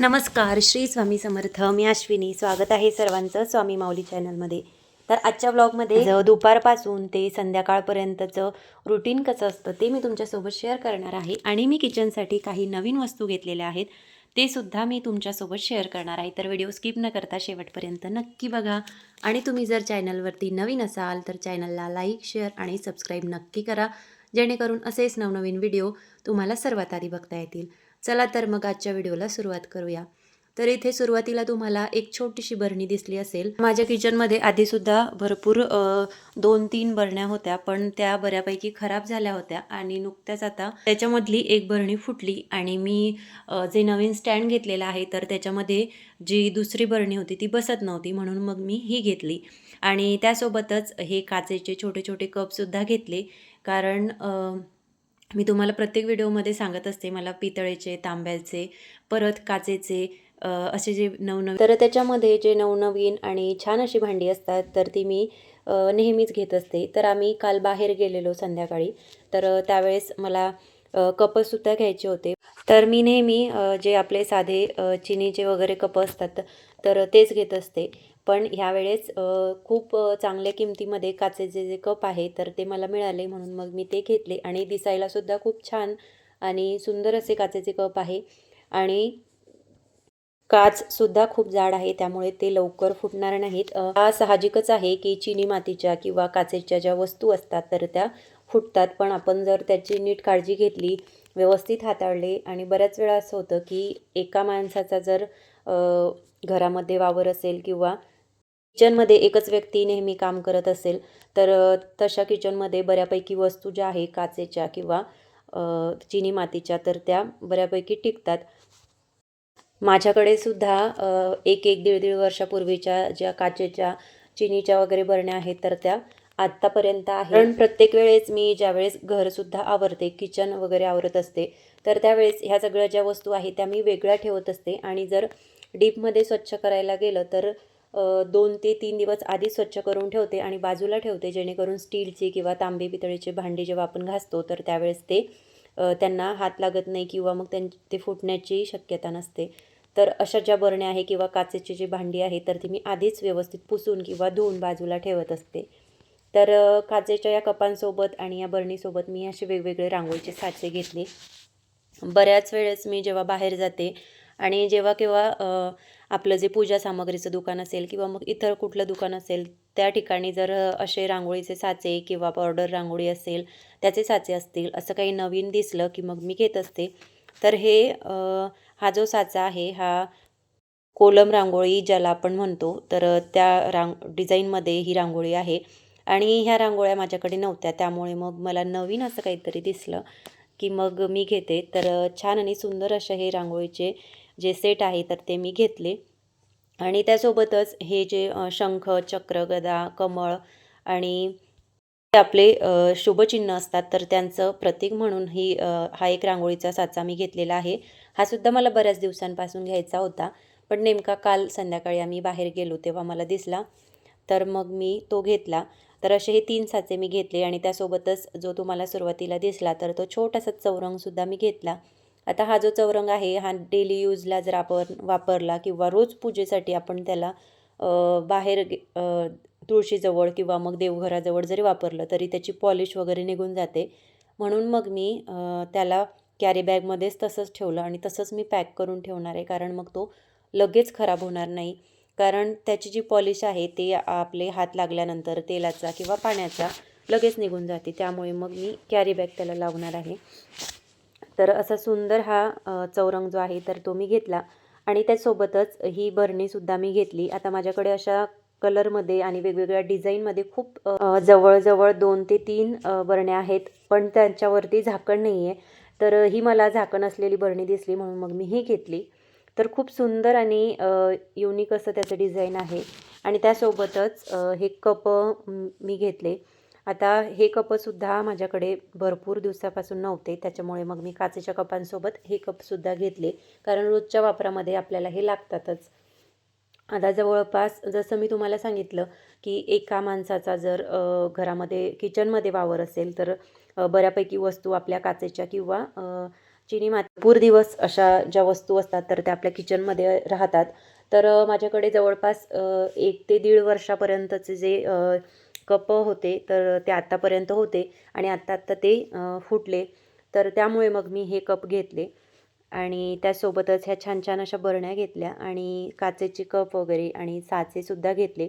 नमस्कार श्री स्वामी समर्थ. मी अश्विनी. स्वागत आहे सर्वांचं स्वामी माऊली चॅनलमध्ये. तर आजच्या ब्लॉगमध्ये दुपारपासून ते संध्याकाळपर्यंतचं रुटीन कसं असतं ते मी तुमच्यासोबत शेअर करणार आहे. आणि मी किचनसाठी काही नवीन वस्तू घेतलेल्या आहेत ते सुद्धा मी तुमच्यासोबत शेअर करणार आहे. तर व्हिडिओ स्किप न करता शेवटपर्यंत नक्की बघा. आणि तुम्ही जर चॅनलवरती नवीन असाल तर चॅनलला लाईक शेअर आणि सबस्क्राईब नक्की करा. जेणेकरून असेच नवनवीन व्हिडिओ तुम्हाला सर्वात आधी बघता येतील. चला तर मग आजच्या व्हिडिओला सुरुवात करूया. तर इथे सुरुवातीला तुम्हाला एक छोटीशी बरणी दिसली असेल. माझ्या किचनमध्ये आधीसुद्धा भरपूर दोन तीन बरण्या होत्या पण त्या बऱ्यापैकी खराब झाल्या होत्या आणि नुकत्याच आता त्याच्यामधली एक बरणी फुटली आणि मी जे नवीन स्टँड घेतलेला आहे तर त्याच्यामध्ये जी दुसरी बरणी होती ती बसत नव्हती म्हणून मग मी ही घेतली. आणि त्यासोबतच हे काचेचे छोटे छोटे कपसुद्धा घेतले. कारण मी तुम्हाला प्रत्येक व्हिडिओमध्ये सांगत असते मला पितळेचे तांब्याचे परत काचेचे असे जे नवनवीन तर त्याच्यामध्ये जे नवनवीन आणि छान अशी भांडी असतात तर ती मी नेहमीच घेत असते. तर आम्ही काल बाहेर गेलेलो संध्याकाळी. तर त्यावेळेस मला कपसुद्धा घ्यायचे होते. तर मी नेहमी जे आपले साधे चिनीचे वगैरे कप असतात तर तेच घेत असते. पण ह्यावेळेस खूप चांगल्या किमतीमध्ये काचेचे जे कप आहे तर ते मला मिळाले म्हणून मग मी ते घेतले. आणि दिसायलासुद्धा खूप छान आणि सुंदर असे काचेचे कप आहे. आणि काचसुद्धा खूप जाड आहे त्यामुळे ते लवकर फुटणार नाहीत. हा साहजिकच आहे की चिनी मातीच्या किंवा काचेच्या ज्या वस्तू असतात तर त्या फुटतात. पण आपण जर त्याची नीट काळजी घेतली व्यवस्थित हाताळले आणि बऱ्याच वेळा असं होतं की एका माणसाचा जर घरामध्ये वावर असेल किंवा किचनमध्ये एकच व्यक्ती नेहमी काम करत असेल तर तशा किचनमध्ये बऱ्यापैकी वस्तू ज्या आहे काचेच्या किंवा चिनी मातीच्या तर त्या बऱ्यापैकी टिकतात. माझ्याकडे सुद्धा एक एक दीड दीड वर्षापूर्वीच्या ज्या काचेच्या चिनीच्या वगैरे बरण्या आहेत तर त्या आत्तापर्यंत आहे कारण प्रत्येक वेळेस मी ज्यावेळेस घरसुद्धा आवरते किचन वगैरे आवरत असते तर त्यावेळेस ह्या सगळ्या ज्या वस्तू आहेत त्या मी वेगळ्या ठेवत असते. आणि जर डीपमध्ये स्वच्छ करायला गेलं तर दोन ते तीन दिवस आधी स्वच्छ करून ठेवते आणि बाजूला ठेवते जेणेकरून स्टीलची किंवा तांबे पितळेचे भांडे जेव्हा आपण घासतो तर त्यावेळेस ते त्यांना हात लागत नाही किंवा मग त्यां ते फुटण्याची शक्यता नसते. तर अशा ज्या बरण्या आहे किंवा काचेची जी भांडी आहे तर ती मी आधीच व्यवस्थित पुसून किंवा धुवून बाजूला ठेवत असते. तर काचेच्या या कपांसोबत आणि या बरणीसोबत मी असे वेगवेगळे रांगोळीचे साचे घेतले. बऱ्याच वेळेस मी जेव्हा बाहेर जाते आणि जेव्हा केव्हा आपलं जे पूजा सामग्रीचं दुकान असेल किंवा मग इतर कुठलं दुकान असेल त्या ठिकाणी जर असे रांगोळीचे साचे किंवा बॉर्डर रांगोळी असेल त्याचे साचे असतील असं काही नवीन दिसलं की मग मी घेत असते. तर हे हा जो साचा आहे हा कोलम रांगोळी ज्याला आपण म्हणतो तर त्या रांग डिझाईनमध्ये ही रांगोळी आहे आणि ह्या रांगोळ्या माझ्याकडे नव्हत्या त्यामुळे मग मला नवीन असं काहीतरी दिसलं की मग मी घेते. तर छान आणि सुंदर असे हे रांगोळीचे जे सेट आहे तर ते मी घेतले. आणि त्यासोबतच हे जे शंख चक्र गदा कमळ आणि ते आपले शुभचिन्ह असतात तर त्यांचं प्रतीक म्हणून ही हा एक रांगोळीचा साचा मी घेतलेला आहे. हा सुद्धा मला बऱ्याच दिवसांपासून घ्यायचा होता पण नेमका काल संध्याकाळी आम्ही बाहेर गेलो तेव्हा मला दिसला. तर मग मी तो घेतला. तर असे हे तीन साचे मी घेतले आणि त्यासोबतच जो तुम्हाला सुरुवातीला दिसला तर तो छोटासा चौरंगसुद्धा मी घेतला. आता हा जो चौरंग आहे हा डेली यूजला जर आपण वापरला किंवा रोज पूजेसाठी आपण त्याला बाहेर गे- तुळशीजवळ किंवा मग देवघराजवळ जरी वापरलं तरी त्याची पॉलिश वगैरे निघून जाते. म्हणून मग मी त्याला कॅरी बॅगमध्येच तसंच ठेवलं आणि तसंच मी पॅक करून ठेवणार आहे. कारण मग तो लगेच खराब होणार नाही. कारण त्याची जी पॉलिश आहे ते आपले हात लागल्यानंतर तेलाचा किंवा पाण्याचा लगेच निघून जाते. त्यामुळे मग मी कॅरी बॅग त्याला लावणार आहे. तर असा सुंदर हा चौरंग जो आहे तर तो मी घेतला. आणि त्यासोबतच ही बरणीसुद्धा मी घेतली. आता माझ्याकडे अशा कलरमध्ये आणि वेगवेगळ्या डिझाईनमध्ये खूप जवळजवळ दोन ते तीन बरण्या आहेत पण त्यांच्यावरती झाकण नाही आहे तर ही मला झाकण असलेली बरणी दिसली म्हणून मग मी ही घेतली. तर खूप सुंदर आणि युनिक असं त्याचं डिझाईन आहे. आणि त्यासोबतच हे कप मी घेतले. आता हे कपसुद्धा माझ्याकडे भरपूर दिवसापासून नव्हते त्याच्यामुळे मग मी काचेच्या कपांसोबत हे कपसुद्धा घेतले. कारण रोजच्या वापरामध्ये आपल्याला हे लागतातच. आता जवळपास जसं मी तुम्हाला सांगितलं की एका माणसाचा जर घरामध्ये किचनमध्ये वावर असेल तर बऱ्यापैकी वस्तू आपल्या काचेच्या किंवा चिनी माती भरपूर दिवस अशा ज्या वस्तू असतात तर त्या आपल्या किचनमध्ये राहतात. तर माझ्याकडे जवळपास एक ते दीड वर्षापर्यंतचे जे कप होते तर ते आत्तापर्यंत होते आणि आत्ता आत्ता ते फुटले. तर त्यामुळे मग मी हे कप घेतले आणि त्यासोबतच ह्या छान छान अशा बरण्या घेतल्या आणि काचेचे कप वगैरे आणि साचेसुद्धा घेतले.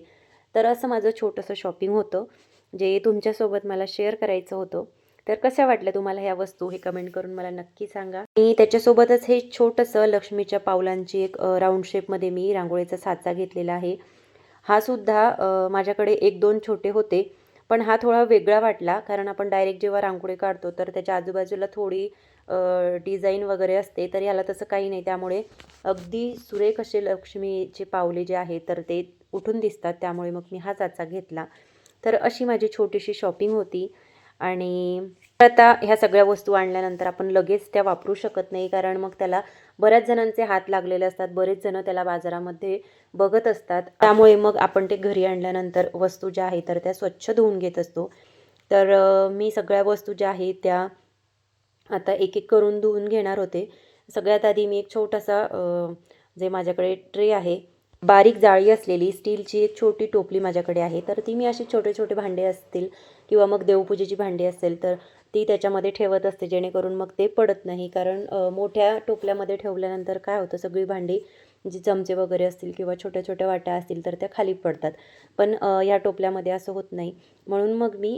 तर असं माझं छोटंसं शॉपिंग होतं जे तुमच्यासोबत मला शेअर करायचं होतं. तर कशा वाटल्या तुम्हाला ह्या वस्तू हे कमेंट करून मला नक्की सांगा. आणि त्याच्यासोबतच हे छोटंसं लक्ष्मीच्या पावलांची एक राऊंड शेपमध्ये मी रांगोळीचा साचा घेतलेला आहे. हा सुद्धा माझ्याकडे एक दोन छोटे होते. पण हा थोडा वेगळा वाटला कारण आपण डायरेक्ट जेव्हा रांगोळी काढतो तर त्याच्या आजूबाजूला थोडी डिझाईन वगैरे असते तर याला तसं काही नाही. त्यामुळे अगदी सुरेख असे लक्ष्मीचे पावले जे आहे तर ते उठून दिसतात. त्यामुळे मग मी हा चाचा घेतला. तर अशी माझी छोटीशी शॉपिंग होती. आणि आता ह्या सगळ्या वस्तू आणल्यानंतर आपण लगेच त्या वापरू शकत नाही कारण मग त्याला बऱ्याच जणांचे हात लागलेले असतात बरेच जण त्याला बाजारामध्ये बघत असतात. त्यामुळे मग आपण ते घरी आणल्यानंतर वस्तू ज्या आहेत तर त्या स्वच्छ धुवून घेत असतो. तर मी सगळ्या वस्तू ज्या आहेत त्या आता एक एक करून धुवून घेणार होते. सगळ्यात आधी मी एक छोटासा जे माझ्याकडे ट्रे आहे बारीक जाळी असलेली स्टीलची एक छोटी टोपली माझ्याकडे आहे. तर ती मी अशी छोटे छोटे भांडे असतील किंवा मग देवपूजेची भांडी असेल तर ती त्याच्यामध्ये ठेवत असते जेणेकरून मग ते पडत नाही. कारण मोठ्या टोपल्यामध्ये ठेवल्यानंतर काय होतं सगळी भांडी जी चमचे वगैरे असतील किंवा छोट्या छोट्या वाट्या असतील तर त्या खाली पडतात. पण या टोपल्यामध्ये असं होत नाही. म्हणून मग मी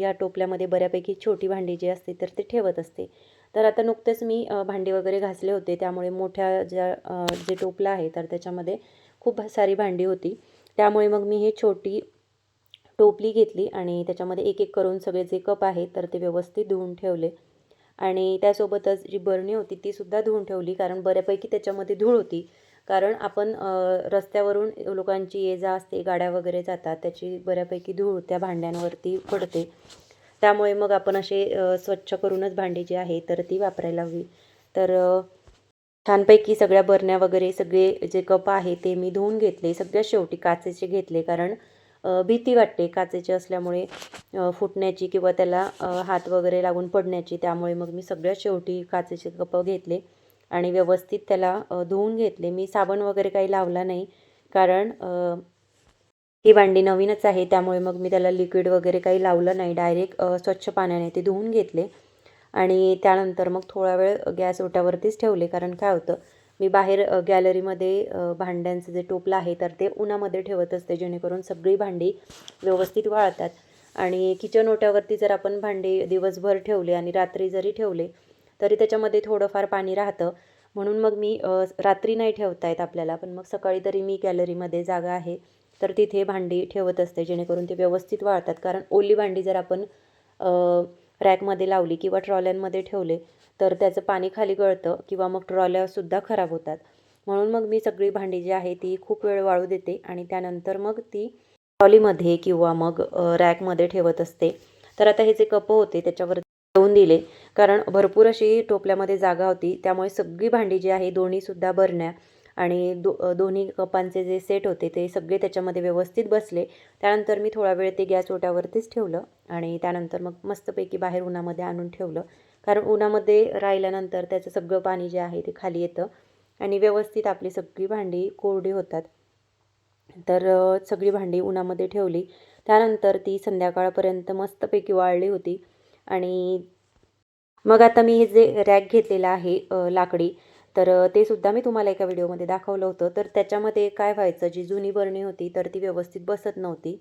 या टोपल्यामध्ये बऱ्यापैकी छोटी भांडी जी असते तर ते ठेवत असते. तर आता नुकतेच मी भांडी वगैरे घासले होते. त्यामुळे मोठ्या ज्या जे टोपलं आहे तर त्याच्यामध्ये खूप सारी भांडी होती. त्यामुळे मग मी हे छोटी टोपली घेतली आणि त्याच्यामध्ये एक एक करून सगळे जे कप आहेत तर ते व्यवस्थित धुवून ठेवले. आणि त्यासोबतच जी बरणी होती ती सुद्धा धुवून ठेवली कारण बऱ्यापैकी त्याच्यामध्ये धूळ होती. कारण आपण रस्त्यावरून लोकांची ये जा असते गाड्या वगैरे जातात त्याची बऱ्यापैकी धूळ त्या भांड्यांवरती पडते. त्यामुळे मग आपण असे स्वच्छ करूनच भांडी जी आहे तर ती वापरायला हवी. तर छानपैकी सगळ्या बरण्या वगैरे सगळे जे कप आहे ते मी धुवून घेतले. सगळ्यात शेवटी काचेचे घेतले कारण भीती वाटते काचेचे असल्यामुळे फुटण्याची किंवा त्याला हात वगैरे लागून पडण्याची. त्यामुळे मग मी सगळ्यात शेवटी काचेचे कप घेतले आणि व्यवस्थित त्याला धुवून घेतले. मी साबण वगैरे काही लावला नाही कारण ही भांडी नवीनच आहे. त्यामुळे मग मी त्याला लिक्विड वगैरे काही लावलं नाही. डायरेक्ट स्वच्छ पाण्याने ते धुवून घेतले आणि त्यानंतर मग थोडा वेळ गॅस ओट्यावरतीच ठेवले. कारण काय होतं मी बाहेर गॅलरीमध्ये भांड्यांचं जे टोपलं आहे तर ते उन्हामध्ये ठेवत असते जेणेकरून सगळी भांडी व्यवस्थित वाळतात. आणि किचन ओट्यावरती जर आपण भांडी दिवसभर ठेवले आणि रात्री जरी ठेवले तरी त्याच्यामध्ये थोडंफार पाणी राहतं. म्हणून मग मी रात्री नाही ठेवता येत आपल्याला पण मग सकाळी तरी मी गॅलरीमध्ये जागा आहे तर तिथे भांडी ठेवत असते जेणेकरून ते व्यवस्थित वाळतात. कारण ओली भांडी जर आपण रॅकमध्ये लावली किंवा ट्रॉल्यांमध्ये ठेवले तर त्याचं पाणी खाली गळतं किंवा मग ट्रॉल्यासुद्धा खराब होतात. म्हणून मग मी सगळी भांडी जी आहे ती खूप वेळ वाळू देते आणि त्यानंतर मग ती ट्रॉलीमध्ये किंवा मग रॅकमध्ये ठेवत असते. तर आता हे जे कप होते त्याच्यावर ठेवून दिले कारण भरपूर अशी टोपल्यामध्ये जागा होती. त्यामुळे सगळी भांडी जी आहे दोन्हीसुद्धा भरण्या आणि दो दोन्ही कपांचे जे सेट होते ते सगळे त्याच्यामध्ये व्यवस्थित बसले. त्यानंतर मी थोडा वेळ ते गॅस ओट्यावरतीच ठेवलं आणि त्यानंतर मग मस्तपैकी बाहेर उन्हामध्ये आणून ठेवलं. कारण उन्हामध्ये राहिल्यानंतर त्याचं सगळं पाणी जे आहे ते खाली येतं आणि व्यवस्थित आपली सगळी भांडी कोरडी होतात. तर सगळी भांडी उन्हामध्ये ठेवली. त्यानंतर ती संध्याकाळपर्यंत मस्तपैकी वाळली होती आणि मग आता मी हे जे रॅक घेतलेलं आहे लाकडी तर ते सुद्धा मी तुम्हाला एका व्हिडिओमध्ये दाखवलं होतं. तर त्याच्यामध्ये काय व्हायचं जी जुनी बरणी होती तर ती व्यवस्थित बसत नव्हती.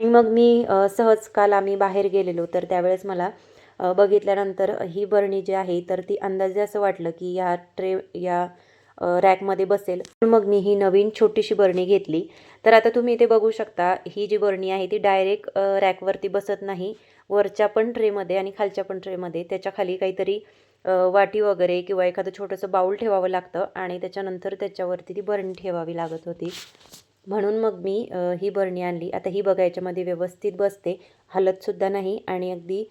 आणि मग मी सहज काल आम्ही बाहेर गेलेलो. तर त्यावेळेस मला बघितल्यानंतर ही बरणी जी आहे तर ती अंदाजे असं वाटलं की या ट्रे या रॅकमध्ये बसेल. मग मी ही नवीन छोटीशी बरणी घेतली. तर आता तुम्ही इथे बघू शकता ही जी बरणी आहे ती डायरेक्ट रॅकवरती बसत नाही. वरच्या पण ट्रेमध्ये आणि खालच्या पण ट्रेमध्ये. त्याच्याखाली काहीतरी वाटी वगैरे किंवा एखादं छोटंसं बाऊल ठेवावं लागतं आणि त्याच्यानंतर त्याच्यावरती ती बरणी ठेवावी लागत होती. म्हणून मग मी ही बरणी आणली. आता ही बघा याच्यामध्ये व्यवस्थित बसते. हलतसुद्धा नाही आणि अगदी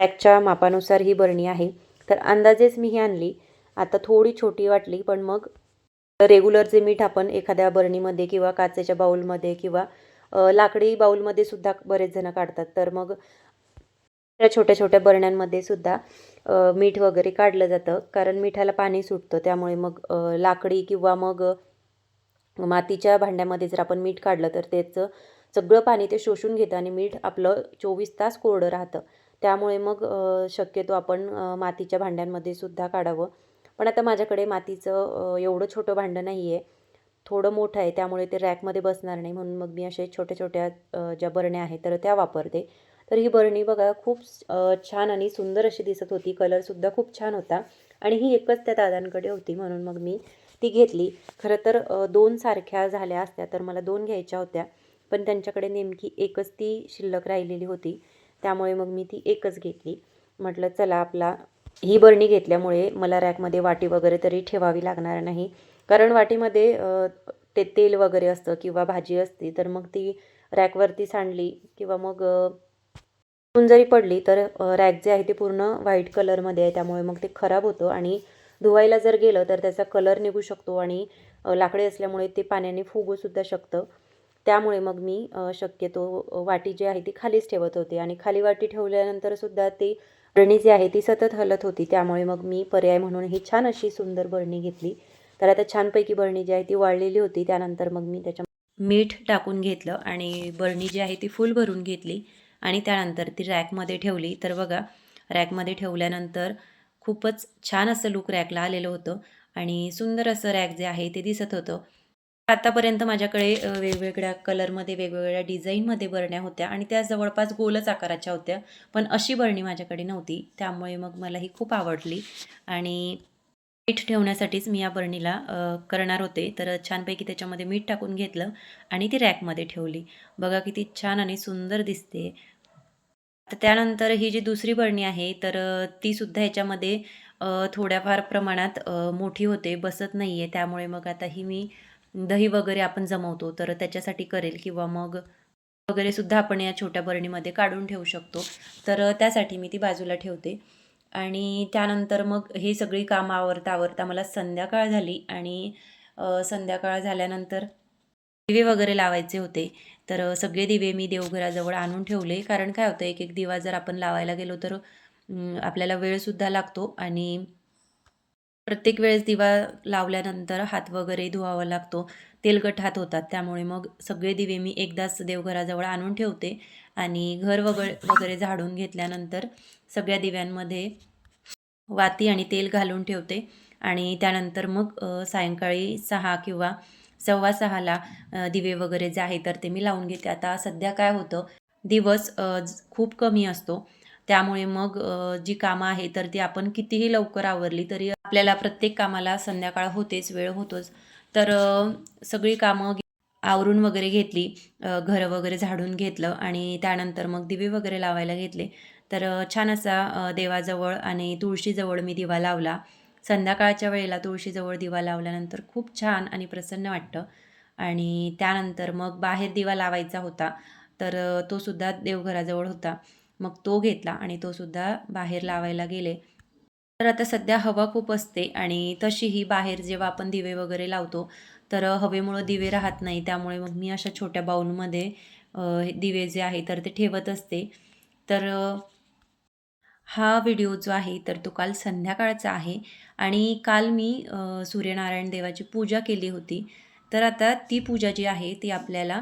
पॅकच्या मापानुसार ही बरणी आहे. तर अंदाजेच मी ही आणली. आता थोडी छोटी वाटली पण मग रेग्युलर जे मीठ आपण एखाद्या बरणीमध्ये किंवा काचेच्या बाऊलमध्ये किंवा लाकडी बाऊलमध्ये सुद्धा बरेच जण काढतात. तर मग त्या छोट्या छोट्या बरण्यांमध्ये सुद्धा मीठ वगैरे काढलं जातं. कारण मिठाला पाणी सुटतं. त्यामुळे मग लाकडी किंवा मग मातीच्या भांड्यामध्ये जर आपण मीठ काढलं तर त्याचं सगळं पाणी ते शोषून घेतं आणि मीठ आपलं चोवीस तास कोरडं राहतं. त्यामुळे मग शक्यतो आपण मातीच्या भांड्यांमध्ये सुद्धा काढावं. पण आता माझ्याकडे मातीचं एवढं छोटं भांडं नाही आहे थोडं मोठं आहे. त्यामुळे ते रॅकमध्ये बसणार नाही. म्हणून मग मी असे छोट्या छोट्या ज्या बरण्या आहेत तर त्या वापरते. तर ही बरणी बघा खूप छान आणि सुंदर अशी दिसत होती. कलरसुद्धा खूप छान होता. आणि ही एकच त्या दादांकडे होती म्हणून मग मी ती घेतली. खरं तर दोन सारख्या झाल्या असत्या तर मला दोन घ्यायच्या होत्या. पण त्यांच्याकडे नेमकी एकच ती शिल्लक राहिलेली होती. त्यामुळे मग मी ती एकच घेतली. म्हटलं चला आपला ही बरणी घेतल्यामुळे मला रॅकमध्ये वाटी वगैरे तरी ठेवावी लागणार नाही. कारण वाटीमध्ये ते तेल वगैरे असतं किंवा भाजी असते तर मग ती रॅकवरती सांडली किंवा मग ऊन जरी पडली तर रॅक जे आहे ते पूर्ण व्हाईट कलरमध्ये आहे. त्यामुळे मग ते खराब होतं आणि धुवायला जर गेलं तर त्याचा कलर निघू शकतो आणि लाकडे असल्यामुळे ते पाण्याने फुगूसुद्धा शकतं. त्यामुळे मग मी शक्यतो वाटी जी आहे ती खालीच ठेवत होते आणि खाली वाटी ठेवल्यानंतर सुद्धा ती बरणी जी आहे ती सतत हलत होती. त्यामुळे मग मी पर्याय म्हणून ही छान अशी सुंदर बरणी घेतली. तर आता छानपैकी बरणी जी आहे ती वाळलेली होती. त्यानंतर मग मी त्याच्या मीठ टाकून घेतलं आणि बरणी जी आहे ती फुल भरून घेतली. आणि त्यानंतर ती रॅकमध्ये ठेवली. तर बघा रॅकमध्ये ठेवल्यानंतर खूपच छान असं लुक रॅकला आलेलं होतं आणि सुंदर असं रॅक जे आहे ते दिसत होतं. आतापर्यंत माझ्याकडे वेगवेगळ्या कलरमध्ये वेगवेगळ्या डिझाईनमध्ये बरण्या होत्या आणि त्या जवळपास गोलच आकाराच्या होत्या. पण अशी बरणी माझ्याकडे नव्हती. त्यामुळे मग मला ही खूप आवडली आणि मीठ ठेवण्यासाठीच मी या बरणीला करणार होते. तर छानपैकी त्याच्यामध्ये मीठ टाकून घेतलं आणि ती रॅकमध्ये ठेवली. बघा किती छान आणि सुंदर दिसते तर त्यानंतर ही जी दुसरी बरणी आहे तर तीसुद्धा ह्याच्यामध्ये थोड्याफार प्रमाणात मोठी होते बसत नाही आहे त्यामुळे मग आता ही मी दही वगैरे आपण जमवतो तर त्याच्यासाठी करेल. किंवा मग वगैरे सुद्धा आपण या छोट्या बरणीमध्ये काढून ठेवू शकतो. तर त्यासाठी मी ती बाजूला ठेवते. आणि त्यानंतर मग हे सगळी कामं आवरता आवरता मला संध्याकाळ झाली. आणि संध्याकाळ झाल्यानंतर दिवे वगैरे लावायचे होते. तर सगळे दिवे मी देवघराजवळ आणून ठेवले. कारण काय होतं एक एक दिवा जर आपण लावायला गेलो तर आपल्याला वेळसुद्धा लागतो. आणि प्रत्येक वेळेस दिवा लावल्यानंतर हात वगैरे धुवावा लागतो. तेलकट हात होतात. त्यामुळे मग सगळे दिवे मी एकदाच देवघराजवळ आणून ठेवते. आणि घर वगैरे वगैरे झाडून घेतल्यानंतर सगळ्या दिव्यांमध्ये वाती आणि तेल घालून ठेवते. आणि त्यानंतर मग सायंकाळी सहा किंवा सव्वा सहाला दिवे वगैरे जे आहे तर ते मी लावून घेते. आता सध्या काय होतं दिवस खूप कमी असतो. त्यामुळे मग जी कामं आहे तर ती आपण कितीही लवकर आवरली तरी आपल्याला प्रत्येक कामाला संध्याकाळ होतेच वेळ होतोच. तर सगळी कामं आवरून वगैरे घेतली घरं वगैरे झाडून घेतलं आणि त्यानंतर मग दिवे वगैरे लावायला घेतले. तर छान असा देवाजवळ आणि तुळशीजवळ मी दिवा लावला. संध्याकाळच्या वेळेला तुळशीजवळ दिवा लावल्यानंतर खूप छान आणि प्रसन्न वाटतं. आणि त्यानंतर मग बाहेर दिवा लावायचा होता तर तो सुद्धा देवघराजवळ होता. मग तो घेतला आणि तो सुद्धा बाहेर लावायला गेले. तर आता सध्या हवा खूप असते आणि तशीही बाहेर जेव्हा आपण दिवे वगैरे लावतो तर हवेमुळं दिवे राहत नाही. त्यामुळे मग मी अशा छोट्या बाऊलमध्ये हे दिवे जे आहे तर ते ठेवत असते. तर हा व्हिडिओ जो आहे तर तो काल संध्याकाळचा आहे आणि काल मी सूर्यनारायण देवाची पूजा केली होती. तर आता ती पूजा जी आहे ती आपल्याला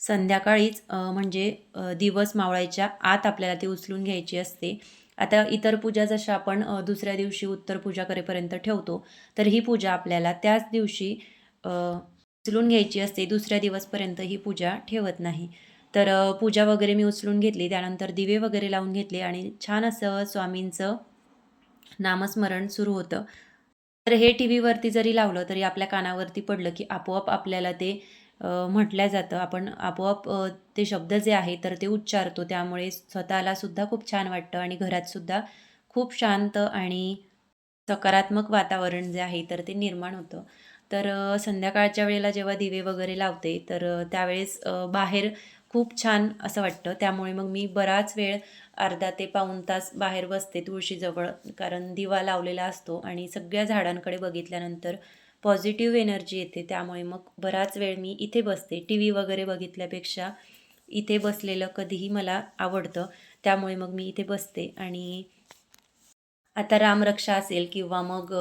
संध्याकाळीच म्हणजे दिवस मावळायच्या आत आपल्याला ती उचलून घ्यायची असते. आता इतर पूजा जशा आपण दुसऱ्या दिवशी उत्तर पूजा करेपर्यंत ठेवतो तर ही पूजा आपल्याला त्याच दिवशी उचलून घ्यायची असते. दुसऱ्या दिवसपर्यंत ही पूजा ठेवत नाही. तर पूजा वगैरे मी उचलून घेतली. त्यानंतर दिवे वगैरे लावून घेतले आणि छान असं स्वामींचं नामस्मरण सुरू होतं. तर हे टी व्हीवरती जरी लावलं तरी आपल्या कानावरती पडलं की आपोआप आपल्याला ते म्हटलं जातं. आपण आपोआप ते शब्द जे आहे तर ते उच्चारतो. त्यामुळे स्वतःला सुद्धा खूप छान वाटतं आणि घरातसुद्धा खूप शांत आणि सकारात्मक वातावरण जे आहे तर ते निर्माण होतं. तर संध्याकाळच्या वेळेला जेव्हा दिवे वगैरे लावते तर त्यावेळेस बाहेर खूप छान असं वाटतं. त्यामुळे मग मी बराच वेळ अर्धा ते पाऊण तास बाहेर बसते तुळशीजवळ कारण दिवा लावलेला असतो आणि सगळ्या झाडांकडे बघितल्यानंतर पॉझिटिव्ह एनर्जी येते. त्यामुळे मग बराच वेळ मी इथे बसते. टी व्ही वगैरे बघितल्यापेक्षा इथे बसलेलं कधीही मला आवडतं. त्यामुळे मग मी इथे बसते. आणि आता रामरक्षा असेल किंवा मग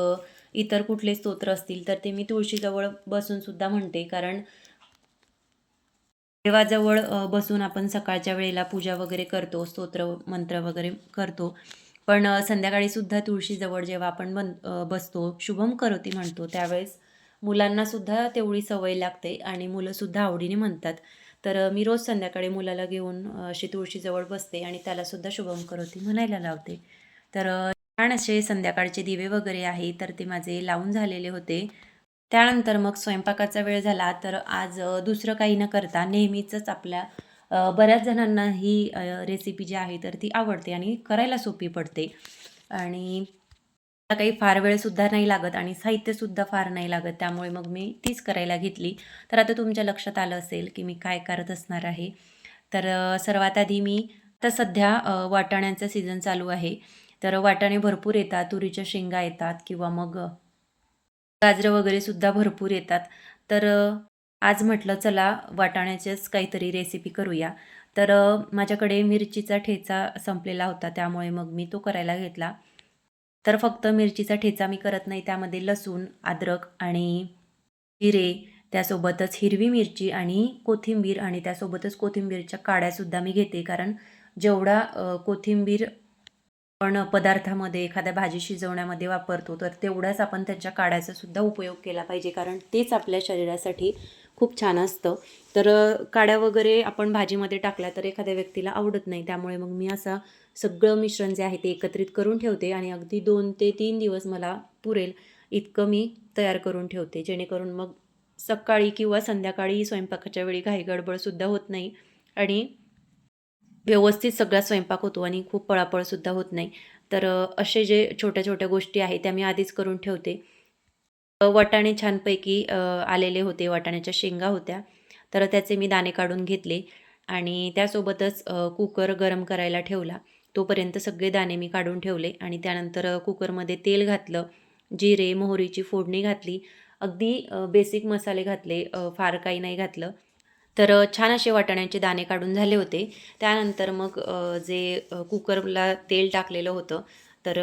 इतर कुठले स्तोत्र असतील तर ते मी तुळशीजवळ बसूनसुद्धा म्हणते. कारण देवाजवळ बसून आपण सकाळच्या वेळेला पूजा वगैरे करतो स्तोत्र मंत्र वगैरे करतो. पण संध्याकाळी सुद्धा तुळशीजवळ जेव्हा आपण बन बसतो शुभम करोती म्हणतो त्यावेळेस मुलांना सुद्धा तेवढी सवय लागते आणि मुलंसुद्धा आवडीने म्हणतात. तर मी रोज संध्याकाळी मुलाला घेऊन अशी तुळशीजवळ बसते आणि त्यालासुद्धा शुभम करोती म्हणायला लावते. तर छान असे संध्याकाळचे दिवे वगैरे आहे तर ते माझे लावून झालेले होते. त्यानंतर मग स्वयंपाकाचा वेळ झाला तर आज दुसरं काही न करता नेहमीचंच आपल्या बऱ्याच जणांना ही रेसिपी जी आहे तर ती आवडते आणि करायला सोपी पडते. आणि मला काही फार वेळसुद्धा नाही लागत आणि साहित्यसुद्धा फार नाही लागत त्यामुळे मग मी तीच करायला घेतली. तर आता तुमच्या लक्षात आलं असेल की मी काय करत असणार आहे. तर सर्वात आधी मी आता सध्या वाटाण्याचा सीझन चालू आहे. तर वाटाणे भरपूर येतात तुरीच्या शेंगा येतात किंवा मग गाजरं वगैरे सुद्धा भरपूर येतात. तर आज म्हटलं चला वाटाण्याचेच काहीतरी रेसिपी करूया. तर माझ्याकडे मिरचीचा ठेचा संपलेला होता त्यामुळे मग मी तो करायला घेतला. तर फक्त मिरचीचा ठेचा मी करत नाही त्यामध्ये लसूण अद्रक आणि जिरे त्यासोबतच हिरवी मिरची आणि कोथिंबीर आणि त्यासोबतच कोथिंबीरच्या काड्यासुद्धा मी घेते. कारण जेवढा कोथिंबीर आपण पदार्थामध्ये एखाद्या भाजी शिजवण्यामध्ये वापरतो तर तेवढाच आपण त्यांच्या काड्याचा सुद्धा उपयोग केला पाहिजे कारण तेच आपल्या शरीरासाठी खूप छान असतं. तर काड्या वगैरे आपण भाजीमध्ये टाकल्या तर एखाद्या व्यक्तीला आवडत नाही त्यामुळे मग मी असा सगळं मिश्रण जे आहे ते एकत्रित करून ठेवते आणि अगदी दोन ते तीन दिवस मला पुरेल इतकं मी तयार करून ठेवते जेणेकरून मग सकाळी किंवा संध्याकाळी स्वयंपाकाच्या वेळी घाई गडबडसुद्धा होत नाही आणि व्यवस्थित सगळा स्वयंपाक होतो आणि खूप पळापळसुद्धा होत नाही. तर असे जे छोट्या छोट्या गोष्टी आहेत त्या मी आधीच करून ठेवते. वाटाणे छानपैकी आलेले होते वाटाण्याच्या शेंगा होत्या. तर त्याचे मी दाणे काढून घेतले आणि त्यासोबतच कुकर गरम करायला ठेवला. तोपर्यंत सगळे दाणे मी काढून ठेवले आणि त्यानंतर कुकरमध्ये तेल घातलं जिरे मोहरीची फोडणी घातली. अगदी बेसिक मसाले घातले फार काही नाही घातलं. तर छान असे वाटाण्याचे दाणे काढून झाले होते. त्यानंतर मग जे कुकरला तेल टाकलेलं होतं तर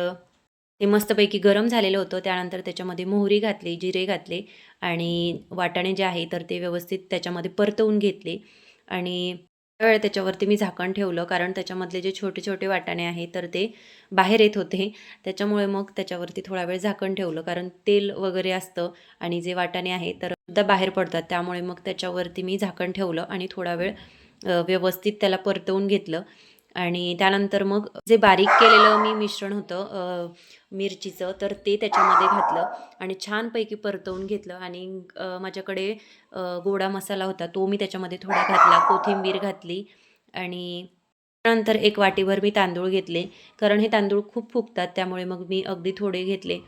ते मस्तपैकी गरम झालेलं होतं. त्यानंतर त्याच्यामध्ये मोहरी घातली जिरे घातले आणि वाटाणे जे आहे तर ते व्यवस्थित त्याच्यामध्ये परतवून घेतले. आणि वेळ त्याच्यावरती मी झाकण ठेवलं कारण त्याच्यामधले जे छोटे छोटे वाटाणे आहे तर ते बाहेर येत होते. त्याच्यामुळे मग त्याच्यावरती थोडा वेळ झाकण ठेवलं कारण तेल वगैरे असतं आणि जे वाटाणे आहे तर सुद्धा बाहेर पडतात. त्यामुळे मग त्याच्यावरती मी झाकण ठेवलं आणि थोडा वेळ व्यवस्थित त्याला परतवून घेतलं. आणि त्यानंतर मग जे बारीक केलेलं मी मिश्रण होतं मिरचीचं तर ते त्याच्यामध्ये घातलं आणि छानपैकी परतवून घेतलं आणि माझ्याकडे गोडा मसाला होता तो मी त्याच्यामध्ये थोडा घातला कोथिंबीर घातली आणि त्यानंतर एक वाटीभर मी तांदूळ घेतले. कारण हे तांदूळ खूप फुगतात त्यामुळे मग मी अगदी थोडे घेतले.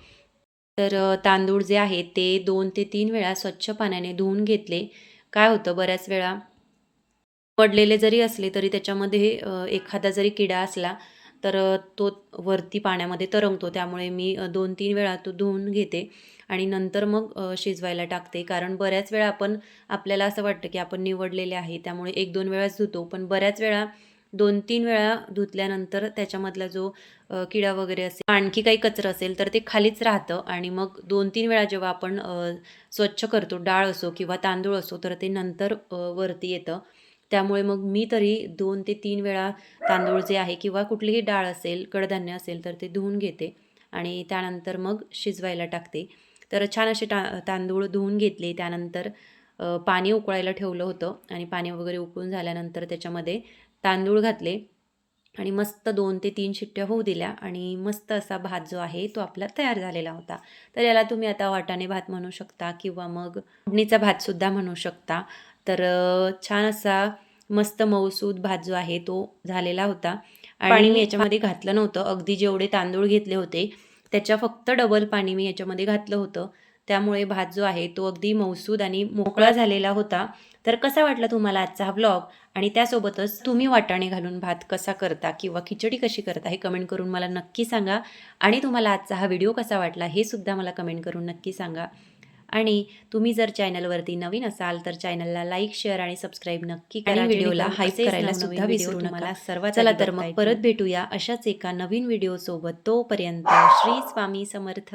तर तांदूळ जे आहेत ते दोन ते तीन वेळा स्वच्छ पाण्याने धुवून घेतले. काय होतं बऱ्याच वेळा पडलेले जरी असले तरी त्याच्यामध्ये एखादा जरी किडा असला तर तो वरती पाण्यामध्ये तरंगतो. त्यामुळे मी दोन तीन वेळा तो धुवून घेते आणि नंतर मग शिजवायला टाकते. कारण बऱ्याच वेळा आपण आपल्याला असं वाटतं की आपण निवडलेले आहे त्यामुळे एक दोन वेळाच धुतो. पण बऱ्याच वेळा दोन तीन वेळा धुतल्यानंतर त्याच्यामधला जो किडा वगैरे असेल आणखी काही कचरं असेल तर ते खालीच राहतं. आणि मग दोन तीन वेळा जेव्हा आपण स्वच्छ करतो डाळ असो किंवा तांदूळ असो तर ते नंतर वरती येतं. त्यामुळे मग मी तरी दोन ते तीन वेळा तांदूळ जे आहे किंवा कुठलीही डाळ असेल कडधान्य असेल तर ते धुवून घेते आणि त्यानंतर मग शिजवायला टाकते. तर छान असे टा तांदूळ धुवून घेतले. त्यानंतर पाणी उकळायला ठेवलं होतं आणि पाणी वगैरे उकळून झाल्यानंतर त्याच्यामध्ये तांदूळ घातले आणि मस्त दोन ते तीन शिट्ट्या होऊ दिल्या आणि मस्त असा भात जो आहे तो आपला तयार झालेला होता. तर याला तुम्ही आता वाटाणे भात म्हणू शकता किंवा मग उडणीचा भातसुद्धा म्हणू शकता. तर छान असा मस्त मऊसूद भात जो आहे तो झालेला होता. आणि मी याच्यामध्ये घातलं नव्हतं. अगदी जेवढे तांदूळ घेतले होते त्याच्या फक्त डबल पाणी मी याच्यामध्ये घातलं होतं. त्यामुळे भात जो आहे तो अगदी मौसूद आणि मोकळा झालेला होता. तर कसा वाटला तुम्हाला आजचा हा ब्लॉग? आणि त्यासोबतच तुम्ही वाटाणे घालून भात कसा करता किंवा खिचडी कशी करता हे कमेंट करून मला नक्की सांगा. आणि तुम्हाला आजचा हा व्हिडिओ कसा वाटला हे सुद्धा मला कमेंट करून नक्की सांगा. आणि तुम्ही जर चॅनलवरती नवीन असाल तर चॅनलला लाईक शेअर आणि सबस्क्राईब नक्की करा व्हिडिओला असेच करायला सुद्धा विसरू नका. सर्वात चला तर मग. परत भेटूया अशाच एका नवीन व्हिडिओ सोबत तोपर्यंत श्री स्वामी समर्थ